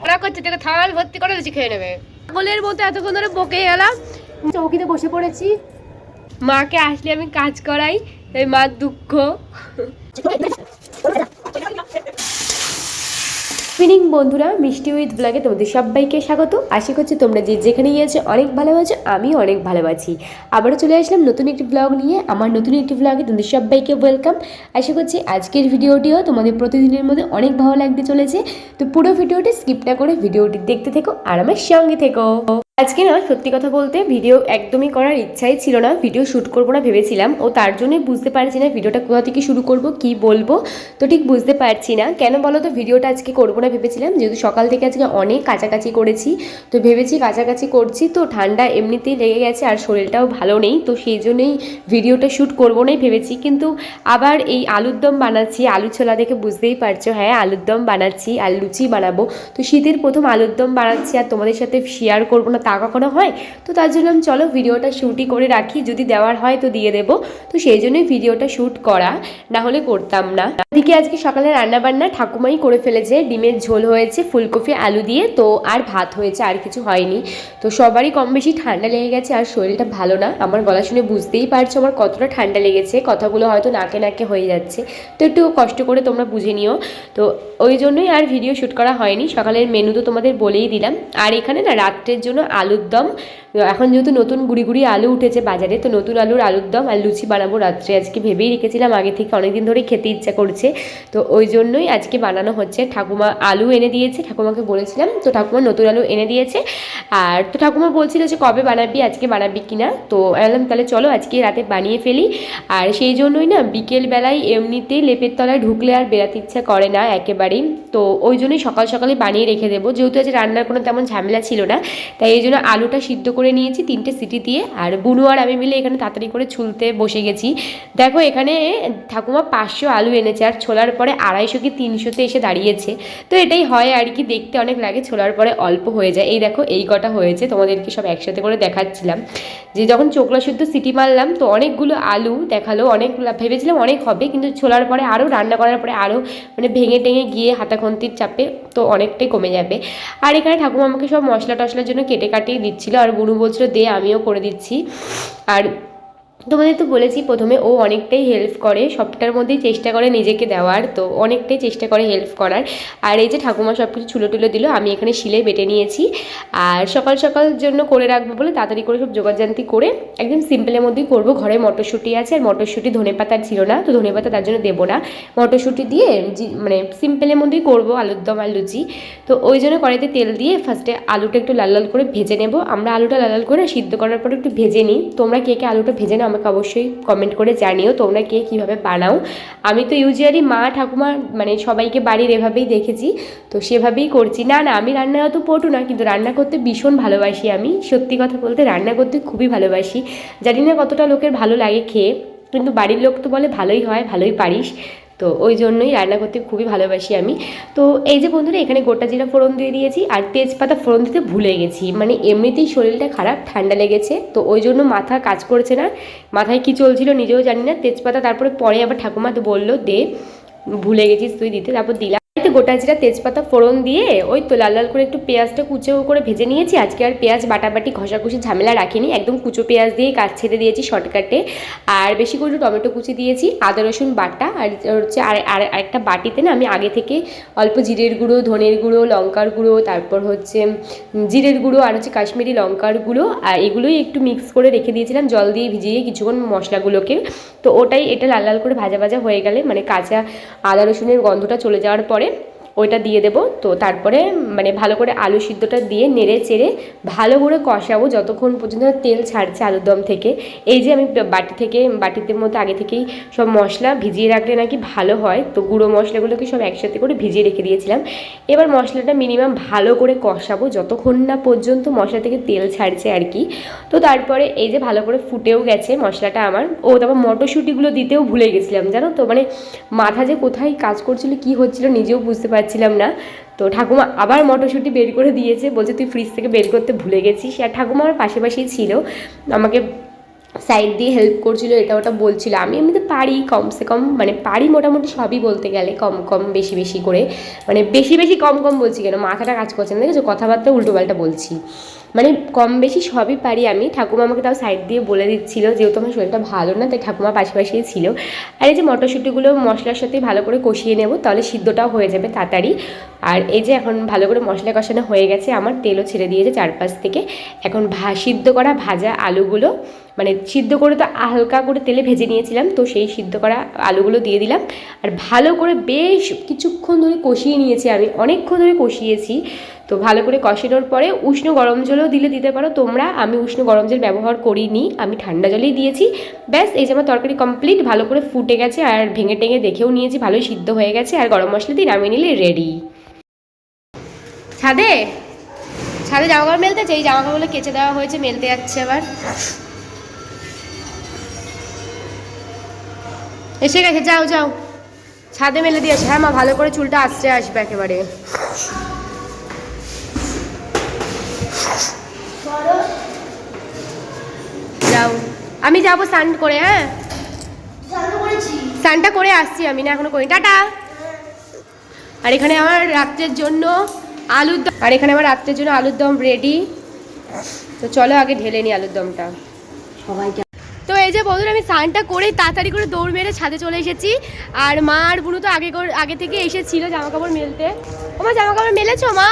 ওরা করছে তোকে ভর্তি করে দিচ্ছি খেয়ে নেবে। পাগলের মতো এতক্ষণ ধরে বকে গেলাম। চৌকিতে বসে পড়েছি। মাকে আসলে আমি কাজ করাই তাই মার দুঃখ। ইভিনিং বন্ধুরা মিষ্টি উইথ ব্লগে তোমাদের সবাইকে স্বাগত। আশা করছি তোমরা যে যেখানেই আছো অনেক ভালো আছো আমি অনেক ভালো আছি। আবারও চলে আসলাম নতুন একটি ব্লগ নিয়ে। আমার নতুন একটি ব্লগে তোমাদের সবাইকে ওয়েলকাম আশা করছি আজকের ভিডিওটিও তোমাদের প্রতিদিনের মধ্যে অনেক ভালো লাগতে চলেছে। তো পুরো ভিডিওটি স্কিপ না করে ভিডিওটি দেখতে থেকো আর আমার সঙ্গে থেকো। আজকে না, সত্যি কথা বলতে ভিডিও একদমই করার ইচ্ছাই ছিল না। ভিডিও শ্যুট করব না ভেবেছিলাম। ও তার জন্যই বুঝতে পারছি না ভিডিওটা কোথা থেকে শুরু করব, কি বলব। তো ঠিক বুঝতে পারছি না। কেন বলো তো ভিডিওটা আজকে করব না ভেবেছিলাম। যেহেতু সকাল থেকে আজকে অনেক কাছাকাছি করেছি, তো ভেবেছি কাছাকাছি করছি। তো ঠান্ডা এমনিতেই লেগে গেছে আর শরীরটাও ভালো নেই। তো সেই জন্যই ভিডিওটা শ্যুট করব নাই ভেবেছি। কিন্তু আবার এই আলুর দম বানাচ্ছি। আলু ছোলা দেখে বুঝতেই পারছ হ্যাঁ আলুর দম বানাচ্ছি আর লুচি বানাবো। তো শীতের প্রথম আলুর দম বানাচ্ছি আর তোমাদের সাথে শেয়ার করব না তা কখনো হয়? তো তার জন্য আমি চলো ভিডিওটা শ্যুটই করে রাখি, যদি দেওয়ার হয় তো দিয়ে দেবো। তো সেই জন্যই ভিডিওটা শ্যুট করা, না হলে করতাম না। এদিকে আজকে সকালে রান্নাবান্না ঠাকুমাই করে ফেলেছে, ডিমের ঝোল হয়েছে, ফুলকপি, আলু দিয়ে, তো আর ভাত হয়েছে, আর কিছু হয়নি। তো সবারই কম বেশি ঠান্ডা লেগে গেছে, আর শরীরটা ভালো না। আমার গলা শুনে বুঝতেই পারছ আমার কতটা ঠান্ডা লেগেছে, কথাগুলো হয়তো নাকে নাকে হয়ে যাচ্ছে। তো একটু কষ্ট করে তোমরা বুঝে নিও। তো ওই জন্যই আর ভিডিও শ্যুট করা হয়নি। সকালের মেনু তো তোমাদের বলেই দিলাম। আর এখানে না রাত্রের জন্য আলুর দম। এখন যেহেতু নতুন গুড়ি গুড়ি আলু উঠেছে বাজারে, তো নতুন আলুর আলুর দম আর লুচি বানাবো রাত্রে। আজকে ভেবেই রেখেছিলাম, আগে থেকে অনেকদিন ধরেই খেতে ইচ্ছা করছে। তো ওই জন্যই আজকে বানানো হচ্ছে। ঠাকুমা আলু এনে দিয়েছে, ঠাকুমাকে বলেছিলাম। তো ঠাকুমা নতুন আলু এনে দিয়েছে। আর তো ঠাকুমা বলছিল যে, কবে বানাবি, আজকে বানাবি কিনা? তো বললাম, তাহলে চলো আজকে রাতে বানিয়ে ফেলি। আর সেই জন্যই না বিকেল বেলায় এমনিতেই লেপের তলায় ঢুকলে আর বেরাতে ইচ্ছা করে না একেবারেই। তো ওই জন্যই সকাল সকালে বানিয়ে রেখে দেবো। যেহেতু আজ রান্নার কোনো তেমন ঝামেলা ছিল না, তাই এই জন্য আলুটা সিদ্ধ করে নিয়েছি তিনটে সিটি দিয়ে। আর বুনু আর আমি মিলে এখানে তাড়াতাড়ি করে ছুলতে বসে গেছি। দেখো এখানে ঠাকুমা পাঁচশো আলু এনেছে আর ছোলার পরে আড়াইশো কি তিনশোতে এসে দাঁড়িয়েছে। তো এটাই হয় আর কি, দেখতে অনেক লাগে, ছোলার পরে অল্প হয়ে যায়। এই দেখো, এই কটা হয়েছে, তোমাদেরকে সব একসাথে করে দেখাচ্ছিলাম। যে যখন চোখলা শুদ্ধ সিটি মারলাম, তো অনেকগুলো আলু দেখাল, অনেক ভেবেছিলাম অনেক হবে, কিন্তু ছোলার পরে আরও রান্না করার পরে আরও মানে ভেঙে টেঙে গিয়ে হাতাখন্তির চাপে তো অনেকটাই কমে যাবে। আর এখানে ঠাকুমা আমাকে সব মশলা টশলার জন্য কেটে কাটিয়ে দিচ্ছিল আর বুনু বলছিলো দে আমিও করে দিচ্ছি। আর তোমাদের তো বলেছি প্রথমে ও অনেকটাই হেল্প করে, সবটার মধ্যেই চেষ্টা করে নিজেকে দেওয়ার, তো অনেকটাই চেষ্টা করে হেল্প করার। আর এই যে ঠাকুমা সব কিছু ছুলো টুলো দিল, আমি এখানে শিলে বেটে নিয়েছি। আর সকাল সকাল জন্য করে রাখব বলে তাড়াতাড়ি করে সব জোগাড়জান্তি করে একদম সিম্পলের মধ্যেই করব। ঘরে মটরশুঁটি আছে, আর মটরশুঁটি ধনে পাতার ছিল না, তো ধনে পাতা তার জন্য দেবো না। মটরশুঁটি দিয়ে মানে সিম্পলের মধ্যেই করব আলুর দম আর লুচি। তো ওই জন্য কড়াইতে তেল দিয়ে ফার্স্টে আলুটা একটু লাল লাল করে ভেজে নেব। আমরা আলুটা লাল লাল করে সিদ্ধ করার পরে একটু ভেজে নিই। তোমরা কে কে আলুটা ভেজে নাও অবশ্যই কমেন্ট করে জানিও তোমরা কে কীভাবে বানাও। আমি তো ইউজুয়ালি মা, ঠাকুমা মানে সবাইকে বাড়ির এভাবেই দেখেছি, তো সেভাবেই করছি। না না, আমি রান্না অত পটু না, কিন্তু রান্না করতে ভীষণ ভালোবাসি আমি। সত্যি কথা বলতে রান্না করতে খুবই ভালোবাসি। জানি না কতটা লোকের ভালো লাগে খেয়ে, কিন্তু বাড়ির লোক তো বলে ভালোই হয়, ভালোই পারিস। তো ওই জন্যই রান্না করতে খুবই ভালোবাসি আমি। তো এই যে বন্ধুরা, এখানে গোটা জিরা ফোড়ন দিয়ে দিয়েছি আর তেজপাতা ফোড়ন দিতে ভুলে গেছি। মানে এমনিতেই শরীরটা খারাপ, ঠান্ডা লেগেছে, তো ওই জন্য মাথা কাজ করছে না। মাথায় কি চলছিল নিজেও জানি না। তেজপাতা তারপরে পরে আবার ঠাকুমা তো বলল, দে, ভুলে গেছিস তুই দিতে। তারপর দিলাম। গোটা জিরা তেজপাতা ফোড়ন দিয়ে ওই তো লাল লাল করে একটু পেঁয়াজটা কুচো করে ভেজে নিয়েছি। আজকে আর পেঁয়াজ বাটাবাটি, ঘষাঘষি, ঝামেলা রাখিনি। একদম কুচো পেঁয়াজ দিয়েই কাজ ছেড়ে দিয়েছি শর্টকাটে। আর বেশি করে টমেটো কুচি দিয়েছি, আদা, রসুন বাটা। আর হচ্ছে আর আর আরেকটা বাটিতে না আমি আগে থেকে অল্প জিরের গুঁড়ো, ধনের গুঁড়ো, লঙ্কার গুঁড়ো, তারপর হচ্ছে জিরের গুঁড়ো আর হচ্ছে কাশ্মীরি লঙ্কার গুঁড়ো, আর এগুলোই একটু মিক্স করে রেখে দিয়েছিলাম, জল দিয়ে ভিজিয়ে কিছুক্ষণ মশলাগুলোকে। তো ওটাই এটা লাল লাল করে ভাজা ভাজা হয়ে গেলে মানে কাঁচা আদা, রসুনের গন্ধটা চলে যাওয়ার পরে ওইটা দিয়ে দেবো। তো তারপরে মানে ভালো করে আলু সিদ্ধটা দিয়ে নেড়ে চেড়ে ভালো করে কষাবো যতক্ষণ পর্যন্ত তেল ছাড়ছে আলুর দম থেকে। এই যে আমি বাটি থেকে, বাটিতে মধ্যে আগে থেকেই সব মশলা ভিজিয়ে রাখলে নাকি ভালো হয়। তো গুঁড়ো মশলাগুলোকে সব একসাথে করে ভিজিয়ে রেখে দিয়েছিলাম। এবার মশলাটা মিনিমাম ভালো করে কষাবো যতক্ষণ না পর্যন্ত মশলা থেকে তেল ছাড়ছে আর কি। তো তারপরে এই যে ভালো করে ফুটেও গেছে মশলাটা আমার। ও তারপর মটরশুঁটিগুলো দিতেও ভুলে গেছিলাম, জানো তো? মানে মাথা যে কোথায় কাজ করছিল, কি হচ্ছিল নিজেও বুঝতে পারছিলাম না। তো ঠাকুমা আবার মটরশুঁটি বের করে দিয়েছে, বলছে তুই ফ্রিজ থেকে বের করতে ভুলে গেছিস। আর ঠাকুমা আমার পাশে পাশেই ছিল। আমাকে সাইড দিয়ে হেল্প করছিল, এটা ওটা বলছিল। আমি এমনিতে পারি কমসে কম মানে পারি মোটামুটি সবই বলতে গেলে, কম কম, বেশি বেশি করে। মানে বেশি বেশি, কম কম বলছি কেন? মাথাটা কাজ করছে না দেখেছ কথাবার্তা উল্টোপাল্টা বলছি। মানে কম, বেশি সবই পারি আমি। ঠাকুমা আমাকে তাও সাইড দিয়ে বলে দিচ্ছিল, যেহেতু আমার শরীরটা ভালো না, তাই ঠাকুমা পাশে পাশেই ছিল। আর এই যে মটরশুঁটিগুলো মশলার সাথে ভালো করে কষিয়ে নেব, তাহলে সিদ্ধটাও হয়ে যাবে তাড়াতাড়ি। আর এই যে এখন ভালো করে মশলা কষানো হয়ে গেছে, আমার তেলও ছেড়ে দিয়েছে চারপাশ থেকে। এখন ভা, সিদ্ধ করা ভাজা আলুগুলো মানে সিদ্ধ করে তো হালকা করে তেলে ভেজে নিয়েছিলাম, তো সেই সিদ্ধ করা আলুগুলো দিয়ে দিলাম। আর ভালো করে বেশ কিছুক্ষণ ধরে কষিয়ে নিয়েছি আমি, অনেকক্ষণ ধরে কষিয়েছি। তো ভালো করে কষানোর পরে উষ্ণ গরম জলও দিলে দিতে পারো তোমরা, আমি উষ্ণ গরম জল ব্যবহার করিনি, আমি ঠান্ডা জলেই দিয়েছি। ব্যাস, এই যে আমার তরকারি কমপ্লিট ভালো করে ফুটে গেছে আর ভেঙে টেঙে দেখেও নিয়েছি, ভালোই সিদ্ধ হয়ে গেছে। আর গরম মশলা দিয়ে নামিয়ে নিলে রেডি ছাদে? ছাদে জামা কাপড় মেলতে চাই জামা কাপড়গুলো কেচে দেওয়া হয়েছে, মেলতে যাচ্ছে আবার। এসে গেছে, যাও যাও। ছাদে মেলে দিয়েছে। হ্যাঁ মা, ভালো করে চুলটা আসছে আসবে একেবারে। যাও। আমি যাব স্নান করে হ্যাঁ? স্নানটা করে আসছি আমি, না এখনও করি টাটা। আর এখানে আমার রাত্রের জন্য আলুর দম আর এখানে আমার রাত্রের জন্য আলুর দম রেডি তো চলো আগে ঢেলে নি আলুর দমটা। সবাইকে তো এই যে বন্ধুরা আমি স্নানটা করে তাড়াতাড়ি করে দৌড় মেরে ছাদে চলে এসেছি। আর মা আর বুনু তো আগে আগে থেকে এসেছিল জামা কাপড় মেলতে। ও মা জামা কাপড় মেলেছো মা?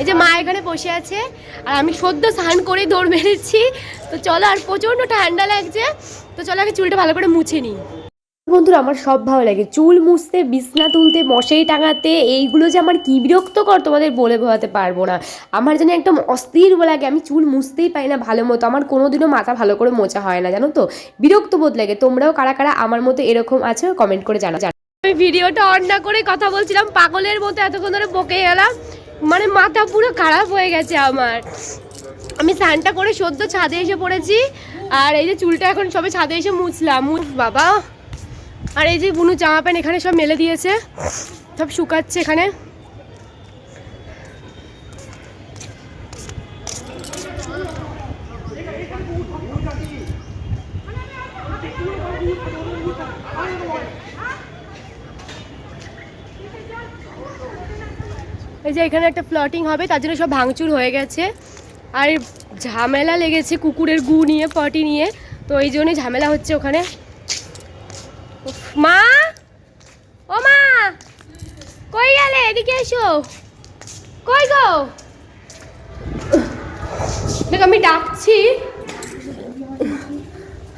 এই যে মা এখানে বসে আছে আর আমি সদ্য স্নান করে দৌড় মেরেছি। তো চলো আর প্রচণ্ড ঠান্ডা লাগছে। তো চলো আগে চুলটা ভালো করে মুছে নিই। বন্ধুরা, আমার সব ভালো লাগে। চুল মুছতে, বিছনা তুলতে, মশারি টাঙাতে, এইগুলো যে আমার কি বিরক্তকর তোমাদের বলে বোঝাতে পারব না। আমার যেন একদম অস্থির লাগে। আমি চুল মুছতেই পাই না ভালো মতো। আমার কোনোদিনও মাথা ভালো করে মোছা হয় না, জানো তো? বিরক্ত বোধ লাগে। তোমরাও কারা কারা আমার মতো এরকম আছে কমেন্ট করে জানা জানা। আমি ভিডিওটা অন না করে কথা বলছিলাম, পাগলের মতো এতক্ষণ ধরে বকে গেলাম। মানে মাথা পুরো খারাপ হয়ে গেছে আমার। আমি স্নানটা করে সদ্য ছাদে এসে পড়েছি। আর এই যে চুলটা এখন সবে ছাদে এসে মুছলাম। মুছ বাবা। আর এই যে বুনু জামা প্যান্ট এখানে সব মেলে দিয়েছে, সব শুকাচ্ছে এখানে। এই যে এখানে একটা ফ্লটিং হবে, তার জন্য সব ভাঙচুর হয়ে গেছে। আর ঝামেলা লেগেছে কুকুরের গু নিয়ে, পটি নিয়ে, তো এই জন্যই ঝামেলা হচ্ছে ওখানে। মা? ও মা! কই গেলে? এদিকে এসো। কই গো? দেখ, আমি ডাকছি।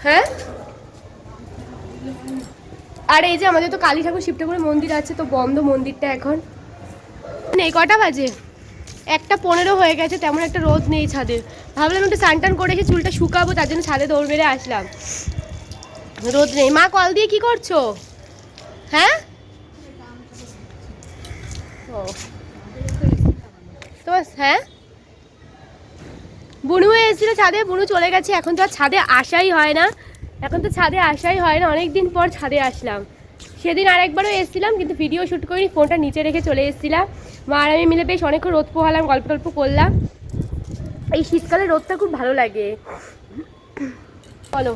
হ্যাঁ? আর, এই যে আমাদের তো কালী ঠাকুর শিব ঠাকুরের মন্দির আছে, তো বন্ধ মন্দিরটা এখন। নেই কটা বাজে? একটা পনেরো হয়ে গেছে, তেমন একটা রোদ নেই ছাদে। ভাবলাম একটু স্নান করে এসে চুলটা শুকাবো, তার জন্য ছাদে দৌড় মেরে আসলাম। রোদ নেই। মা, কল দিয়ে কি করছ? হ্যাঁ? ও। তোমার হ্যাঁ? বুনু এসেছিল ছাদে, বুনু চলে গেছে। এখন তো আর ছাদে আসাই হয় না। এখন তো ছাদে আসাই হয় না। অনেক দিন পর ছাদে আসলাম। সেদিন আরেকবারও এসেছিলাম, কিন্তু ভিডিও শ্যুট করিনি ফোনটা নিচে রেখে চলে এসেছিলাম। মা আর আমি মিলে বেশ অনেকক্ষণ রোদ পোহালাম, গল্প টল্প করলাম। এই শীতকালে রোদটা খুব ভালো লাগে। বলো।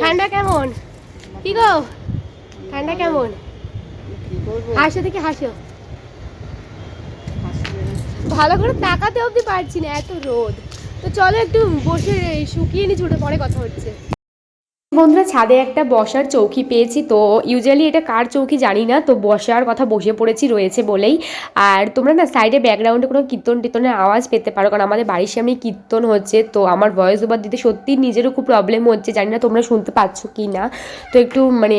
ঠান্ডা কেমন? কি গো? ঠান্ডা কেমন? হাসো দেখে, হাসো। ভালো করে তাকাতে অব্দি পারছি না, এত রোদ। তো চলো একটু বসে শুকিয়ে নি, ছুটে পরে কথা হচ্ছে। বন্ধুরা, ছাদে একটা বসার চৌকি পেয়েছি তো। ইউজুয়ালি এটা কার চৌকি জানি না, তো বসার কথা বসে পড়েছি রয়েছে বলেই। আর তোমরা না সাইডে ব্যাকগ্রাউন্ডে কোনো কীর্তন টীর্তনের আওয়াজ পেতে পারো, কারণ আমাদের বাড়ির সামনে কীর্তন হচ্ছে। তো আমার ভয়েস ওভার দিতে সত্যি নিজেরও খুব প্রবলেম হচ্ছে, জানি না তোমরা শুনতে পাচ্ছ কি না। তো একটু মানে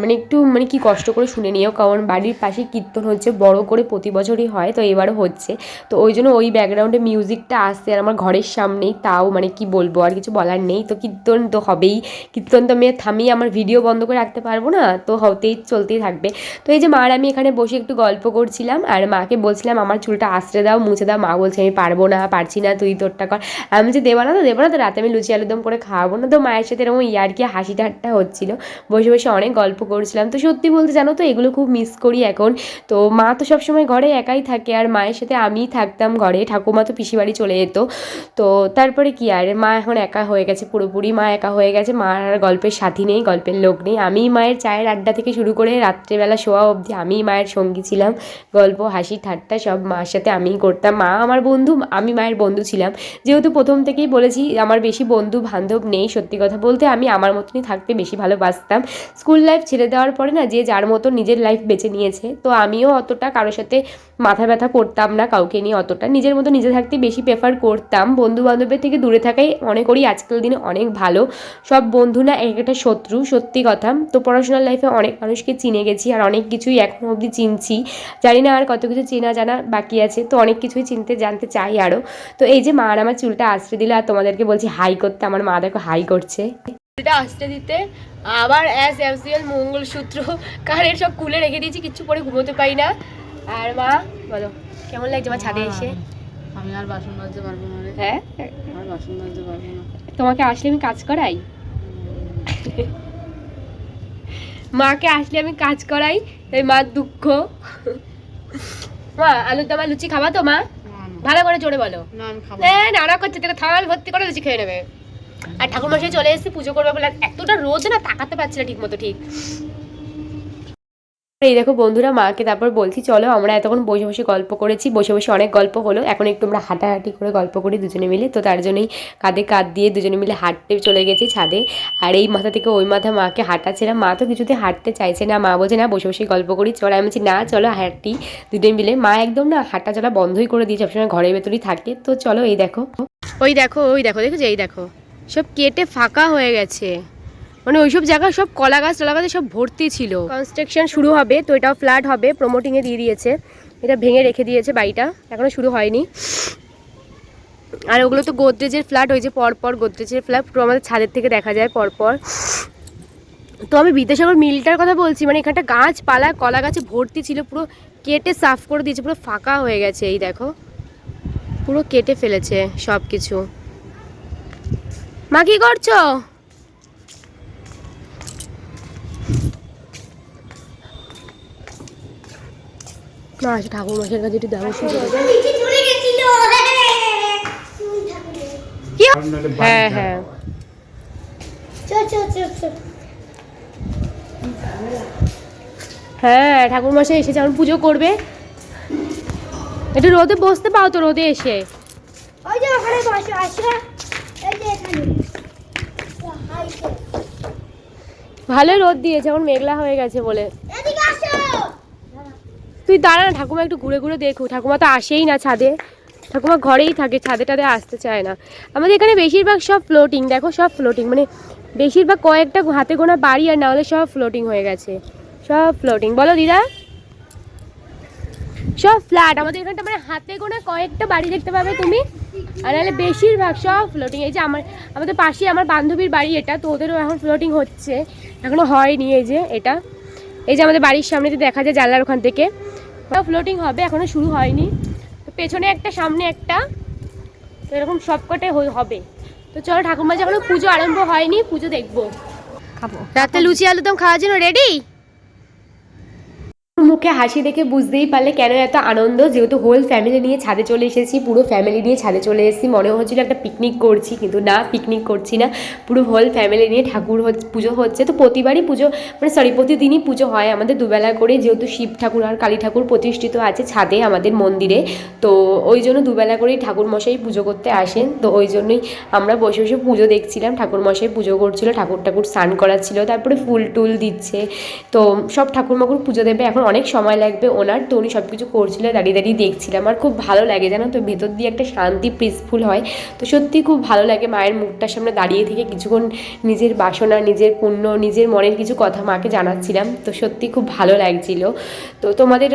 মানে একটু মানে কি কষ্ট করে শুনে নিও, কারণ বাড়ির পাশে কীর্তন হচ্ছে, বড় করে প্রতি বছরই হয়, তো এবারও হচ্ছে। তো ওই জন্য ওই ব্যাকগ্রাউন্ডে মিউজিকটা আসছে, আর আমার ঘরের সামনেই তাও মানে কি বলব, আর কিছু বলার নেই। তো কীর্তন তো হবেই কীর্তন তো আমি থামিয়ে আমার ভিডিও বন্ধ করে রাখতে পারব না, তো হতেই চলতেই থাকবে। তো এই যে মা আর আমি এখানে বসে একটু গল্প করছিলাম আর মাকে বলছিলাম, আমার চুলটা আশ্রে দাও, মুছে দাও। মা বলছে, আমি পারব না, পারছি না, তুই তোরটা কর। আমি যে দেবো না তো, দেবো না তো, রাতে আমি লুচি আলুদম করে খাওয়াবো না। তো মায়ের সাথে এরকম ইয়ার্কি হাসি ঠাট্টা হচ্ছিল। বসে বসে অনেক গল্প করছিলাম। তো সত্যি বলতে জানো তো, এগুলো খুব মিস করি এখন। তো মা তো সবসময় ঘরে একাই থাকে আর মায়ের সাথে আমিই থাকতাম ঘরে। ঠাকুমা তো পিসি বাড়ি চলে যেত। তো তারপরে কি আর, মা এখন একা হয়ে গেছে পুরোপুরি। মা একা হয়ে গেছে, মা আর গল্পের সাথী নেই, গল্পের লোক নেই। আমি মায়ের চায়ের আড্ডা থেকে শুরু করে রাত্রেবেলা শোয়া অবধি আমি মায়ের সঙ্গী ছিলাম। গল্প, হাসি, ঠাট্টা সব মার সাথে আমিই করতাম। মা আমার বন্ধু, আমি মায়ের বন্ধু ছিলাম। যেহেতু প্রথম থেকেই বলেছি, আমার বেশি বন্ধু বান্ধব নেই সত্যি কথা বলতে। আমি আমার মতনই থাকতে বেশি ভালোবাসতাম। স্কুল লাইফ ছেড়ে দেওয়ার পরে না, যে যার মতো নিজের লাইফ বেছে নিয়েছে। তো আমিও অতটা কারোর সাথে মাথা ব্যথা করতাম না, কাউকে নিয়ে অতটা। নিজের মতো নিজে থাকতে বেশি প্রেফার করতাম। বন্ধু বান্ধবের থেকে দূরে থাকাই মনে করি আজকাল দিনে অনেক ভালো। সব বন্ধু না এক একটা শত্রু সত্যি কথা। তো পড়াশোনার লাইফে অনেক মানুষকে চিনে গেছি আর অনেক কিছুই এখনও অবধি চিনছি। জানি না আর কত কিছু চেনা জানা বাকি আছে তো অনেক কিছুই চিনতে জানতে চাই আরও তো এই যে মা আর আমার চুলটা আশ্রে দিল আর তোমাদেরকে বলছি হাই করতে আমার মা দেখো হাই করছে। চুলটা আশ্রে দিতে আবার অ্যাজ ইউজুয়াল মঙ্গলসূত্র কানের সব খুলে রেখে দিয়েছি কিচ্ছু পরে ঘুমোতে পারি না। আর মা বলো কেমন লাগছে আমার ছাদে এসে? আমি আর বাসন মাজতে পারব না হ্যাঁ? আর বাসন মাজতে পারব না। তোমাকে আসলে আমি কাজ করাই? মাকে আসলে আমি কাজ করাই তাই মার দুঃখ। মা আলু দমা লুচি খাবা তো মা? ভালো করে জোরে বলো। নানা হ্যাঁ নাড়া করছে তোকে থাল ভর্তি করে লুচি খেয়ে নেবে। আর ঠাকুর মশাই চলে এসেছে পুজো করবে বলে এতটা রোজ না তাকাতে পারছি না ঠিক মতো ঠিক। এই দেখো বন্ধুরা, মাকে তারপর বলছি, চলো আমরা এতক্ষণ বসে বসে গল্প করেছি। বসে বসে অনেক গল্প হলো। এখন একটু আমরা হাঁটাহাঁটি করে গল্প করি দুজনে মিলে। তো তার জন্যই কাঁধে কাঁধ দিয়ে দুজনে মিলে হাঁটতে চলে গেছি ছাদে। আর এই মাথা থেকে ওই মাথা মাকে হাঁটাচ্ছিলাম মা তো কিছুতে হাঁটতে চাইছে না। মা বলছে, না, বসে বসে গল্প করি। চলো, আমি বলছি, না, চলো হাঁটি দুজন মিলে মা একদম না হাঁটা চলা বন্ধই করে দিয়ে সবসময় ঘরের ভেতরেই থাকে। তো চলো, এই দেখো। ওই দেখো ওই দেখো দেখো যে এই দেখো। সব কেটে ফাঁকা হয়ে গেছে। মানে ওইসব জায়গা সব কলা গাছ টলা গাছে সব ভর্তি ছিল। কনস্ট্রাকশন শুরু হবে, তো এটাও ফ্ল্যাট হবে প্রমোটিংয়ে দিয়ে দিয়েছে। এটা ভেঙে রেখে দিয়েছে বাড়িটা এখনও শুরু হয়নি। আর ওগুলো তো গোদরেজের ফ্ল্যাট হয়েছে পরপর গোদরেজের ফ্ল্যাট পুরো আমাদের ছাদের থেকে দেখা যায় পরপর। তো আমি বিদ্যাসাগর মিলটার কথা বলছি মানে এখানটা গাছপালা, কলা গাছে ভর্তি ছিল, পুরো কেটে সাফ করে দিয়েছে, পুরো ফাঁকা হয়ে গেছে, এই দেখো। পুরো কেটে ফেলেছে সব কিছু মা, কি করছ? না আসে ঠাকুর মশাইয়ের কাছে একটু দেওয়া কি হ্যাঁ হ্যাঁ। হ্যাঁ। ঠাকুর মশাই এসে যেমন পুজো করবে। একটু রোদে বসতে পাও তো রোদে এসে। ওই যে ওখানে বসো আসো। এই যে এখানে। হাইছে রোদ দিয়েছে এখন মেঘলা হয়ে গেছে বলে। তুই দাঁড়া না, ঠাকুমা একটু ঘুরে ঘুরে দেখো। ঠাকুমা তো আসেই না ছাদে। ঠাকুমা ঘরেই থাকে, ছাদে টাদে আসতে চায় না। আমাদের এখানে বেশিরভাগ সব ফ্লোটিং দেখো সব ফ্লোটিং মানে বেশিরভাগ কয়েকটা হাতে গোনা বাড়ি আর না হলে সব ফ্লোটিং হয়ে গেছে। সব ফ্লোটিং বলো দিদা। সব ফ্ল্যাট আমাদের এখানটা মানে হাতে গোনা কয়েকটা বাড়ি দেখতে পাবে তুমি। আর নাহলে বেশিরভাগ সব ফ্লোটিং এই যে আমার, আমাদের পাশে আমার বান্ধবীর বাড়ি এটা, তো ওদেরও এখন ফ্লোটিং হচ্ছে। এখনও হয়নি এই যে এটা। এই যে আমাদের বাড়ির সামনে দেখা যায় জানলার ওখান থেকে। ফ্লোটিং হবে, এখনও শুরু হয়নি। তো পেছনে একটা, সামনে একটা। তো এরকম সবকটে হই- হবে। তো চলো ঠাকুরমা যখন পুজো আরম্ভ হয়নি, পুজো দেখব। খাব। রাতে লুচি আলুদম খাওয়ার জন্য রেডি মুখে হাসি দেখে বুঝতেই পারলে কেন এত আনন্দ? যেহেতু হোল ফ্যামিলি নিয়ে ছাদে চলে এসেছি, পুরো ফ্যামিলি নিয়ে ছাদে চলে এসেছি। মনে হচ্ছিল একটা পিকনিক করছি, কিন্তু না পিকনিক করছি না। পুরো হোল ফ্যামিলি নিয়ে ঠাকুর পুজো হচ্ছে। তো প্রতিবারই পুজো মানে সরি প্রতিদিনই পুজো হয় আমাদের দুবেলা করে। যেহেতু শিব ঠাকুর আর কালী ঠাকুর প্রতিষ্ঠিত আছে ছাদে, আমাদের মন্দিরে। তো ওই জন্য দুবেলা করেই ঠাকুর মশাই পুজো করতে আসেন। তো ওই জন্যই আমরা বসে বসে পুজো দেখছিলাম। ঠাকুর মশাই পুজো করছিল, ঠাকুর ঠাকুর স্নান করাচ্ছিল। তারপরে ফুল টুল দিচ্ছে। তো সব ঠাকুর মাকুর পুজো দেবে। এখন অনেক সময় লাগবে ওনার। তো উনি সব কিছু করছিল, দাঁড়িয়ে দাঁড়িয়ে দেখছিলাম। আর খুব ভালো লাগে জানো তো, ভেতর দিয়ে একটা শান্তি পিসফুল হয়। তো সত্যি খুব ভালো লাগে মায়ের মুখটার সামনে দাঁড়িয়ে থেকে কিছুক্ষণ নিজের বাসনা, নিজের পুণ্য, নিজের মনের কিছু কথা মাকে জানাচ্ছিলাম। তো সত্যি খুব ভালো লাগছিল। তো তোমাদের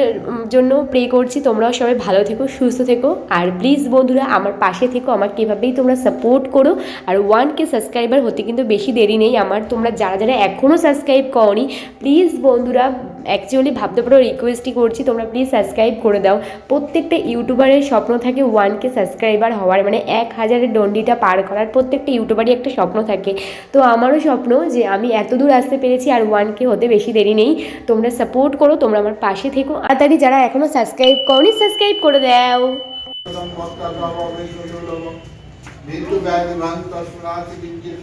জন্য প্রে করছি, তোমরাও সবাই ভালো থেকো, সুস্থ থেকো। আর প্লিজ বন্ধুরা, আমার পাশে থেকো, আমাকে এভাবেই তোমরা সাপোর্ট করো। আর ওয়ান কে সাবস্ক্রাইবার হতে কিন্তু বেশি দেরি নেই। আমার তোমরা যারা যারা এখনও সাবস্ক্রাইব করনি প্লিজ বন্ধুরা অ্যাকচুয়ালি ভাবতে পারো রিকোয়েস্টই করছি, তোমরা প্লিজ সাবস্ক্রাইব করে দাও। প্রত্যেকটা ইউটিউবারের স্বপ্ন থাকে ওয়ান কে সাবস্ক্রাইবার হওয়ার মানে এক হাজারের ডন্ডিটা পার করার প্রত্যেকটা ইউটিউবারই একটা স্বপ্ন থাকে। তো আমারও স্বপ্ন যে আমি এত দূর আসতে পেরেছি আর ওয়ান কে হতে বেশি দেরি নেই। তোমরা সাপোর্ট করো, তোমরা আমার পাশে থেকো। আর তাড়াতাড়ি যারা এখনও সাবস্ক্রাইব করনি সাবস্ক্রাইব করে দাও। মৃত্যু ব্যাধি ভ্রান্ত কিঞ্চিত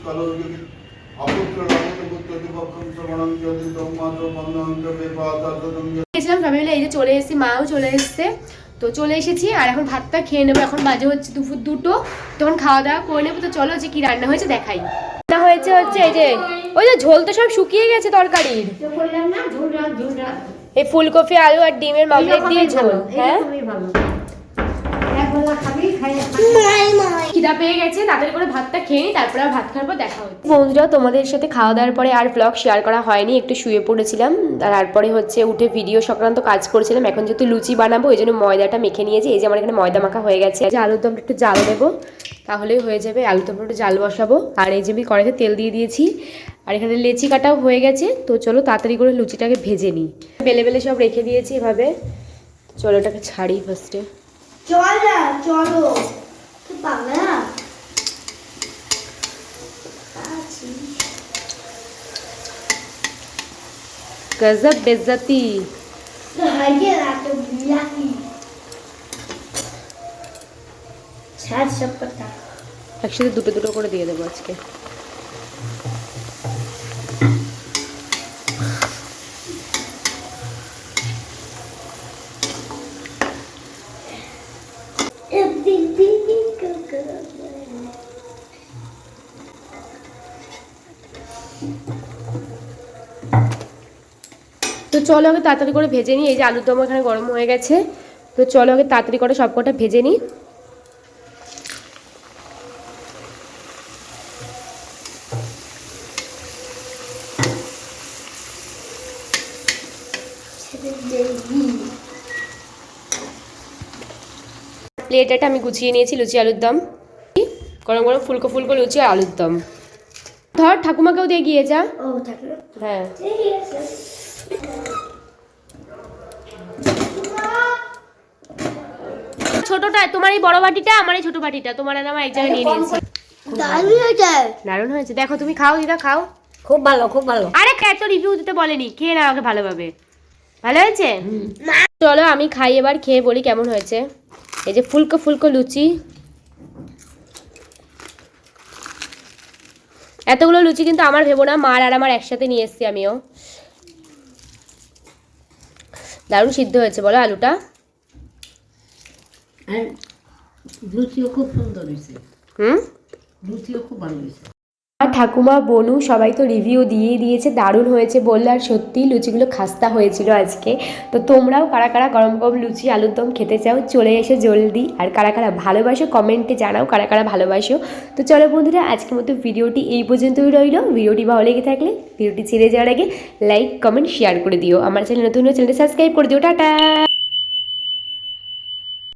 গেছিলাম এই যে চলে এসেছি মাও চলে এসেছে। তো চলে এসেছি আর এখন ভাতটা খেয়ে নেব। এখন বাজে হচ্ছে দুপুর দুটো। তখন খাওয়া দাওয়া করে নেব। তো চলো যে কি রান্না হয়েছে দেখাই। রান্না হয়েছে হচ্ছে এই যে ওই যে ঝোল তো সব শুকিয়ে গেছে তরকারির। এই ফুলকপি আলু আর ডিমের মামলেট দিয়ে ঝোল হ্যাঁ? খিদা পেয়ে গেছে তাড়াতাড়ি করে ভাতটা খেয়ে নিই তারপরে ভাত খাওয়ার পর দেখা হচ্ছে। বন্ধুরা তোমাদের সাথে খাওয়া দাওয়ার পরে আর ব্লগ শেয়ার করা হয়নি একটু শুয়ে পড়েছিলাম। তারপরে হচ্ছে উঠে ভিডিও সংক্রান্ত কাজ করছিলাম এখন যেহেতু লুচি বানাবো ওই জন্য ময়দাটা মেখে নিয়েছি এই যে আমার এখানে ময়দা মাখা হয়ে গেছে। যে আলুর দমটা একটু জাল দেবো তাহলেই হয়ে যাবে আলুর দমটা একটু জাল বসাবো। আর এই যে আমি কড়াইতে তেল দিয়ে দিয়েছি আর এখানে লেচি কাটাও হয়ে গেছে তো চলো তাড়াতাড়ি করে লুচিটাকে ভেজে নিই। বেলে বেলে সব রেখে দিয়েছি এভাবে চলো এটাকে ছাড়ি ফার্স্টে চল না চলো তুই পাগলা না আছি গজব বেজ্জতি হারিয়ে রাখতে বিলাকি ছাড় সব কথা একসাথে দুটো দুটো করে দিয়ে দেবো আজকে তো চলো আগে তাড়াতাড়ি করে ভেজে নিই। এই যে আলুর দম এখানে গরম হয়ে গেছে। তো চলো আগে তাড়াতাড়ি করে সব কটা ভেজে নিই। প্লেট এটা আমি গুছিয়ে নিয়েছি, লুচি আলুর দম। গরম গরম ফুলকো ফুলকো লুচি আলুর দম। ধর ঠাকুমাকেও দিয়ে গিয়ে যা। ও থাকল হ্যাঁ। ছোটটা তোমার এই বড় বাটিটা আমার এই ছোট বাটিটা তোমার আর আমার এক জায়গায় নিয়ে নিয়েছি। দারুণ হয়েছে। দারুণ হয়েছে। দেখো তুমি খাও দিদা খাও। খুব ভালো খুব ভালো। আরে এত রিভিউ দিতে বলেনি। খেয়ে না আমাকে ভালোভাবে। ভালো হয়েছে? চলো আমি খাই এবার খেয়ে বলি কেমন হয়েছে। এই যে ফুলকো ফুলকো লুচি। এতগুলো লুচি কিন্তু আমার ভেবো না মার আর আমার একসাথে নিয়ে এসছি আমিও। দারুণ সিদ্ধ হয়েছে বলো আলুটা। আর লুচিও খুব সুন্দর হয়েছে। হুম? লুচিও খুব ভালো হয়েছে। ঠাকুমা, বনু সবাই তো রিভিউ দিয়ে দিয়েছে, দারুণ হয়েছে বললে। আর সত্যি লুচিগুলো খাস্তা হয়েছিল আজকে। তো তোমরাও কারা কারা গরম গরম লুচি, আলুর দম খেতে চাও, চলে এসে জলদি। আর কারা কারা ভালোবাসো কমেন্টে জানাও কারা কারা ভালোবাসো। তো চলো বন্ধুরা, আজকের মতো ভিডিওটি এই পর্যন্তই রইল। ভিডিওটি ভালো লেগে থাকলে ভিডিওটি ছেড়ে যাওয়ার আগে লাইক কমেন্ট শেয়ার করে দিও। আমার চ্যানেল নতুন চ্যানেলটি সাবস্ক্রাইব করে দিও। টাটা!